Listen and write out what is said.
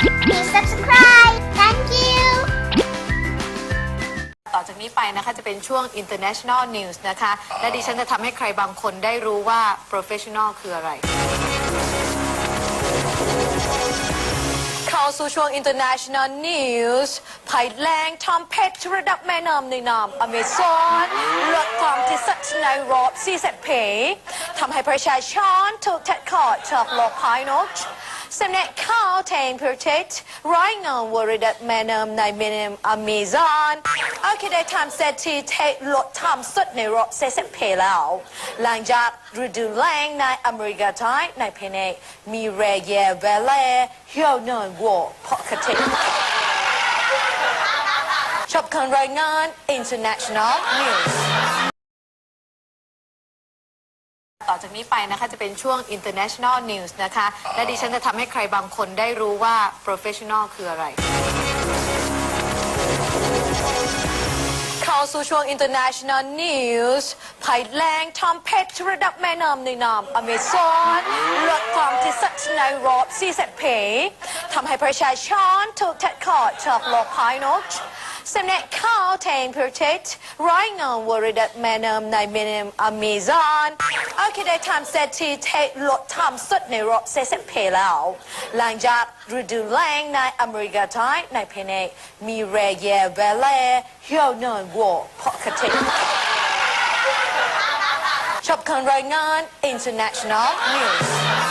Please subscribe Thank you ต่อจากนี้ไปนะคะจะเป็นช่วง international news นะคะ และดิฉันจะทำให้ใครบางคนได้รู้ว่า professional คืออะไร เข้าสู่ช่วง international news ภัยแรงทอมเพชรระดับแม่น้ำในน้ำอเมซอนลดความที่สุดในรอบ40ปีทำให้ประชาชนถูกตัดขาดจากโลกภายนอก สำนักข่าวเทนประเทศรายงานว่าระดับแม่น้ำในแม่น้ำอเมซอนโอเคได้ทำเสร็จที่เทลดทำสุดในรอบ40ปีแล้ว หลังจากฤดูแล้งในอเมริกาใต้ในเพเนมีเรเยเวเล่เฮียวนอนวัวปกติชอบการรายงาน international news ต่อจากนี้ไปนะคะจะเป็นช่วง international news นะคะ และดิฉันจะทำให้ใครบางคนได้รู้ว่า professional คืออะไร เข้าสู่ช่วง international news ภัยแรงทอมเพชรระดับแม่น้ำในน้ำอเมซอนลดความที่สุดในรอบ40ปีทำให้ประชาชนถูกตัดขาดจากโลกภายนอก สำนักข่าวเทนประเทศรายงานว่าระดับแม่น้ำในแม่น้ำอเมซอนโอเคได้ทำเสร็จที่เทลดทำสุดในรอบ40ปีแล้ว หลังจากฤดูแล้งในอเมริกาใต้ในเพเนมีเรเยเวเล่เฮียวนอนวัวปกติ ชอบการรายงาน international news